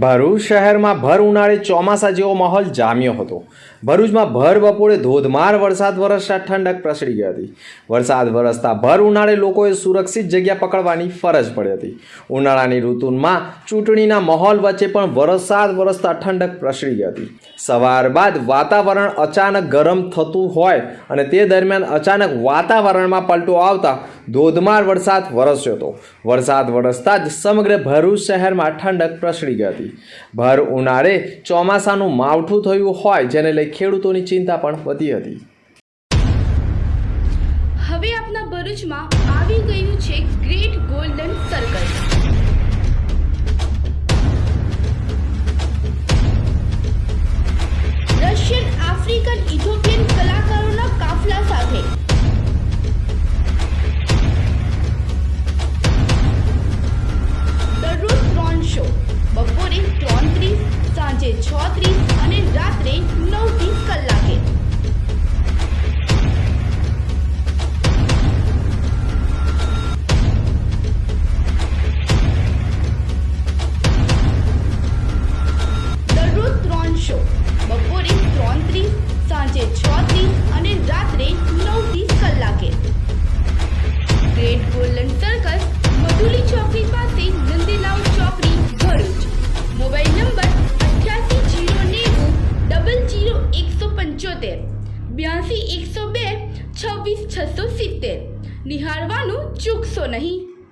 ભરૂચ શહેરમાં ભર ઉનાળે ચોમાસા જેવો માહોલ જામ્યો હતો. ભરૂચમાં ભર બપોરે ધોધમાર વરસાદ વરસતા ઠંડક પ્રસરી ગઈ હતી. વરસાદ વરસતા ભર ઉનાળે લોકોએ સુરક્ષિત જગ્યા પકડવાની ફરજ પડી હતી. ઉનાળાની ઋતુમાં ચૂંટણીના માહોલ વચ્ચે પણ વરસાદ વરસતા ઠંડક પ્રસરી ગઈ હતી. સવાર બાદ વાતાવરણ અચાનક ગરમ થતું હોય અને તે દરમિયાન અચાનક વાતાવરણમાં પલટો આવતા ધોધમાર વરસાદ વરસ્યો હતો. વરસાદ વરસતા જ સમગ્ર ભરૂચ શહેરમાં ઠંડક પ્રસરી ગઈ હતી. ભર ઉનાળે ચોમાસાનું માવઠું થયું હોય જેને લઈ ખેડૂતોની ચિંતા પણ વધી હતી. હવે આપના ભરૂચમાં આવી ગયું છે ગ્રેટ ગોલ્ડન શો. બપોરે ત્રણ ત્રીસ સાંજે છ ત્રીસ અને રાત્રે નવ ત્રીસ કલાકે. ગ્રેટ ગોલ્ડન સર્કલ મધુલી ચોકડી પાસે નંદીલાલ ચોકડી ભરૂચ. મોબાઈલ નંબર અઠ્યાસી જીરો નેવું ડબલ જીરો એકસો પંચોતેર. બ્યાસી એકસો બે, છવ્વીસ છસો સિત્તેર. નિહાળવાનું ચૂકશો નહીં.